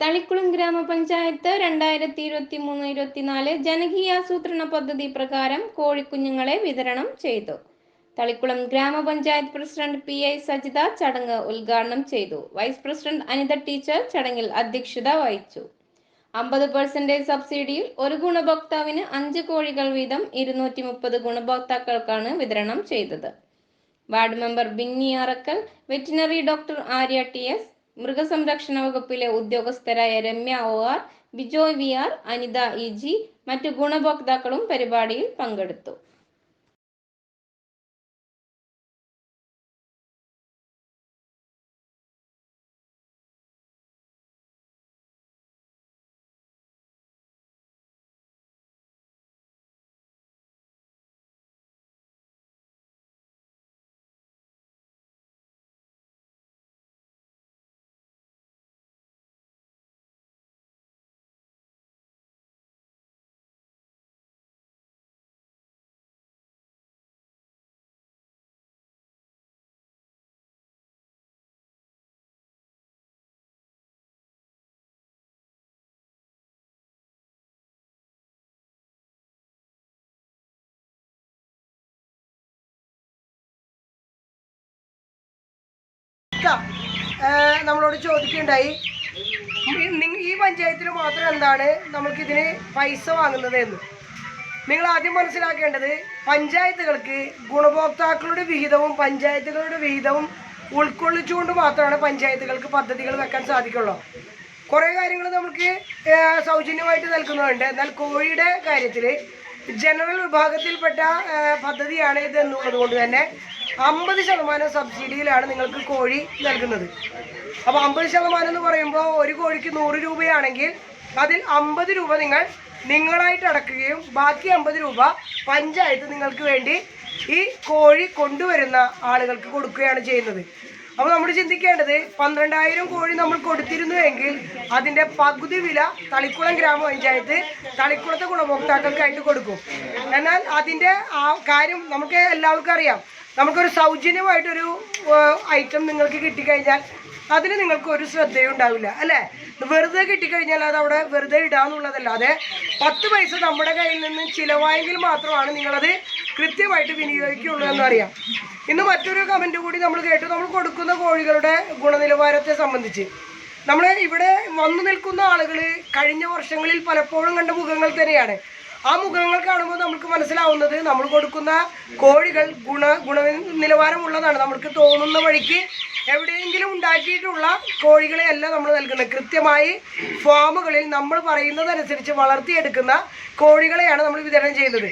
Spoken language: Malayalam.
തളിക്കുളം ഗ്രാമപഞ്ചായത്ത് രണ്ടായിരത്തി ഇരുപത്തി മൂന്ന് ഇരുപത്തിനാല് ജനകീയാസൂത്രണ പദ്ധതി പ്രകാരം കോഴിക്കുഞ്ഞുങ്ങളെ വിതരണം ചെയ്തു. തളിക്കുളം ഗ്രാമപഞ്ചായത്ത് പ്രസിഡന്റ് പി ഐ സജിത ചടങ്ങ് ഉദ്ഘാടനം ചെയ്തു. വൈസ് പ്രസിഡന്റ് അനിത ടീച്ചർ ചടങ്ങിൽ അധ്യക്ഷത വഹിച്ചു. അമ്പത് പെർസെന്റേജ് സബ്സിഡിയിൽ ഒരു ഗുണഭോക്താവിന് അഞ്ച് കോഴികൾ വീതം ഇരുന്നൂറ്റി മുപ്പത് ഗുണഭോക്താക്കൾക്കാണ് വിതരണം ചെയ്തത്. Ward member Binny Arakkal veterinary doctor Arya T S മൃഗസംരക്ഷണ വകുപ്പിലെ ഉദ്യോഗസ്ഥരായ Ramya O R Bijoy V R Anitha E G മറ്റു ഗുണഭോക്താക്കളും പരിപാടിയിൽ പങ്കെടുത്തു. ഏഹ് നമ്മളോട് ചോദിക്കുകയുണ്ടായി. ഈ- പഞ്ചായത്തിൽ മാത്രം എന്താണ് നമുക്കിതിന് പൈസ വാങ്ങുന്നത് എന്ന് നിങ്ങൾ ആദ്യം മനസ്സിലാക്കേണ്ടത് പഞ്ചായത്തുകൾക്ക് ഗുണഭോക്താക്കളുടെ വിഹിതവും പഞ്ചായത്തുകളുടെ വിഹിതവും ഉൾക്കൊള്ളിച്ചുകൊണ്ട് മാത്രമാണ് പഞ്ചായത്തുകൾക്ക് പദ്ധതികൾ വെക്കാൻ സാധിക്കുള്ളൂ. കുറേ കാര്യങ്ങൾ നമുക്ക് സൗജന്യമായിട്ട് നൽകുന്നുണ്ട്. എന്നാൽ കോഴിയുടെ കാര്യത്തിൽ ജനറൽ വിഭാഗത്തിൽപ്പെട്ട പദ്ധതിയാണ് ഇത് എന്നുള്ളത് കൊണ്ട് തന്നെ അമ്പത് ശതമാനം സബ്സിഡിയിലാണ് നിങ്ങൾക്ക് കോഴി നൽകുന്നത്. അപ്പോൾ അമ്പത് ശതമാനം എന്ന് പറയുമ്പോൾ ഒരു കോഴിക്ക് നൂറ് രൂപയാണെങ്കിൽ അതിൽ അമ്പത് രൂപ നിങ്ങൾ നിങ്ങളായിട്ട് അടക്കുകയും ബാക്കി അമ്പത് രൂപ പഞ്ചായത്ത് നിങ്ങൾക്ക് വേണ്ടി ഈ കോഴി കൊണ്ടുവരുന്ന ആളുകൾക്ക് കൊടുക്കുകയാണ് ചെയ്യുന്നത്. അപ്പോൾ നമ്മൾ ചിന്തിക്കേണ്ടത് പന്ത്രണ്ടായിരം കോഴി നമ്മൾ കൊടുത്തിരുന്നു എങ്കിൽ അതിന്റെ പകുതി വില തളിക്കുളം ഗ്രാമപഞ്ചായത്ത് തളിക്കുളത്തെ ഗുണഭോക്താക്കൾക്കായിട്ട് കൊടുക്കും. എന്നാൽ അതിന്റെ ആ കാര്യം നമുക്ക് എല്ലാവർക്കും അറിയാം. നമുക്കൊരു സൗജന്യമായിട്ടൊരു ഐറ്റം നിങ്ങൾക്ക് കിട്ടിക്കഴിഞ്ഞാൽ അതിന് നിങ്ങൾക്ക് ഒരു ശ്രദ്ധയും ഉണ്ടാവില്ല അല്ലേ? വെറുതെ കിട്ടിക്കഴിഞ്ഞാൽ അത് അവിടെ വെറുതെ ഇടാന്നുള്ളതല്ലാതെ പത്ത് പൈസ നമ്മുടെ കയ്യിൽ നിന്ന് ചിലവായെങ്കിൽ മാത്രമാണ് നിങ്ങളത് കൃത്യമായിട്ട് വിനിയോഗിക്കുള്ളൂ എന്നറിയാം. ഇന്ന് മറ്റൊരു കമന്റ് കൂടി നമ്മൾ കേട്ടു. നമ്മൾ കൊടുക്കുന്ന കോഴികളുടെ ഗുണനിലവാരത്തെ സംബന്ധിച്ച്. നമ്മൾ ഇവിടെ വന്നു നിൽക്കുന്ന ആളുകൾ കഴിഞ്ഞ വർഷങ്ങളിൽ പലപ്പോഴും കണ്ട മുഖങ്ങൾ തന്നെയാണ്. ആ മുഖങ്ങൾ കാണുമ്പോൾ നമുക്ക് മനസ്സിലാവുന്നത് നമ്മൾ കൊടുക്കുന്ന കോഴികൾ ഗുണ ഗുണ നിലവാരമുള്ളതാണ് നമുക്ക് തോന്നുന്ന വഴിക്ക് എവിടെയെങ്കിലും ഉണ്ടാക്കിയിട്ടുള്ള കോഴികളെയല്ല നമ്മൾ നൽകുന്നത്. കൃത്യമായി ഫാമുകളിൽ നമ്മൾ പറയുന്നതനുസരിച്ച് വളർത്തിയെടുക്കുന്ന കോഴികളെയാണ് നമ്മൾ വിതരണം ചെയ്യുന്നത്.